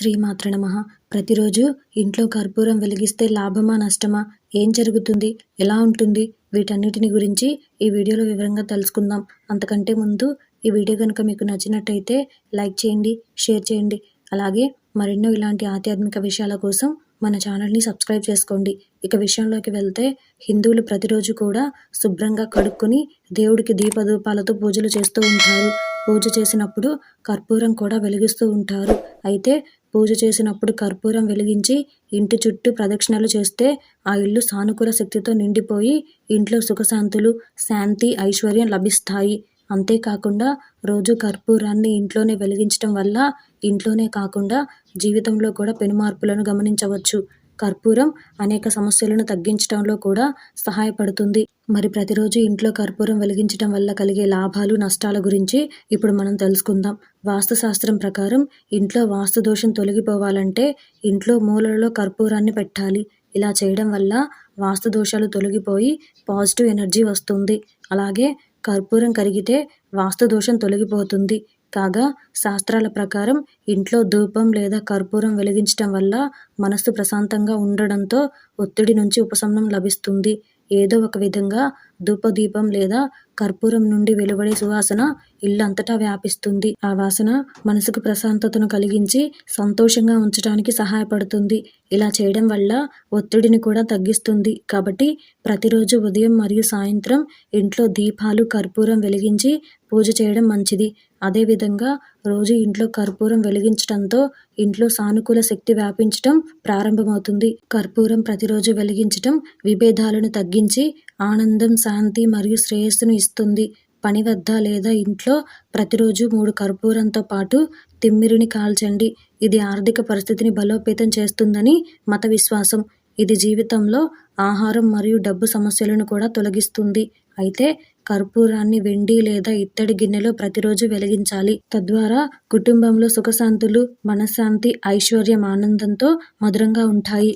శ్రీమాత్ర నమ. ప్రతిరోజు ఇంట్లో కర్పూరం వెలిగిస్తే లాభమా నష్టమా? ఏం జరుగుతుంది? ఎలా ఉంటుంది? వీటన్నిటిని గురించి ఈ వీడియోలో వివరంగా తెలుసుకుందాం. అంతకంటే ముందు ఈ వీడియో కనుక మీకు నచ్చినట్టయితే లైక్ చేయండి షేర్ చేయండి. అలాగే మరెన్నో ఇలాంటి ఆధ్యాత్మిక విషయాల కోసం మన ఛానల్ని సబ్స్క్రైబ్ చేసుకోండి. ఇక విషయంలోకి వెళ్తే హిందువులు ప్రతిరోజు కూడా శుభ్రంగా కడుక్కొని దేవుడికి దీపధూపాలతో పూజలు చేస్తూ ఉంటారు. పూజ చేసినప్పుడు కర్పూరం కూడా వెలిగిస్తూ ఉంటారు. అయితే పూజ చేసినప్పుడు కర్పూరం వెలిగించి ఇంటి చుట్టూ ప్రదక్షిణలు చేస్తే ఆ ఇల్లు సానుకూల శక్తితో నిండిపోయి ఇంట్లో సుఖశాంతులు శాంతి ఐశ్వర్యం లభిస్తాయి. అంతేకాకుండా రోజు కర్పూరాన్ని ఇంట్లోనే వెలిగించడం వల్ల ఇంట్లోనే కాకుండా జీవితంలో కూడా పెనుమార్పులను గమనించవచ్చు. కర్పూరం అనేక సమస్యలను తగ్గించడంలో కూడా సహాయపడుతుంది. మరి ప్రతిరోజు ఇంట్లో కర్పూరం వెలిగించడం వల్ల కలిగే లాభాలు నష్టాల గురించి ఇప్పుడు మనం తెలుసుకుందాం. వాస్తుశాస్త్రం ప్రకారం ఇంట్లో వాస్తు దోషం తొలగిపోవాలంటే ఇంట్లో మూలలలో కర్పూరాన్ని పెట్టాలి. ఇలా చేయడం వల్ల వాస్తు దోషాలు తొలగిపోయి పాజిటివ్ ఎనర్జీ వస్తుంది. అలాగే కర్పూరం కరిగితే వాస్తు దోషం తొలగిపోతుంది. కాగా శాస్త్రాల ప్రకారం ఇంట్లో ధూపం లేదా కర్పూరం వెలిగించటం వల్ల మనస్సు ప్రశాంతంగా ఉండడంతో ఒత్తిడి నుంచి ఉపశమనం లభిస్తుంది. ఏదో ఒక విధంగా ధూపదీపం లేదా కర్పూరం నుండి వెలువడే సువాసన ఇల్లంతటా వ్యాపిస్తుంది. ఆ వాసన మనసుకు ప్రశాంతతను కలిగించి సంతోషంగా ఉంచడానికి సహాయపడుతుంది. ఇలా చేయడం వల్ల ఒత్తిడిని కూడా తగ్గిస్తుంది. కాబట్టి ప్రతిరోజు ఉదయం మరియు సాయంత్రం ఇంట్లో దీపాలు కర్పూరం వెలిగించి పూజ చేయడం మంచిది. అదేవిధంగా రోజు ఇంట్లో కర్పూరం వెలిగించడంతో ఇంట్లో సానుకూల శక్తి వ్యాపించటం ప్రారంభమవుతుంది. కర్పూరం ప్రతిరోజు వెలిగించటం విభేదాలను తగ్గించి ఆనందం శాంతి మరియు శ్రేయస్సును ఇస్తుంది. పని వద్ద లేదా ఇంట్లో ప్రతిరోజు మూడు కర్పూరంతో పాటు తిమ్మిరిని కాల్చండి. ఇది ఆర్థిక పరిస్థితిని బలోపేతం చేస్తుందని మత విశ్వాసం. ఇది జీవితంలో ఆహారం మరియు డబ్బు సమస్యలను కూడా తొలగిస్తుంది. అయితే కర్పూరాన్ని వెండి లేదా ఇత్తడి గిన్నెలో ప్రతిరోజు వెలిగించాలి. తద్వారా కుటుంబంలో సుఖశాంతులు మనశ్శాంతి ఐశ్వర్యం ఆనందంతో మధురంగా ఉంటాయి.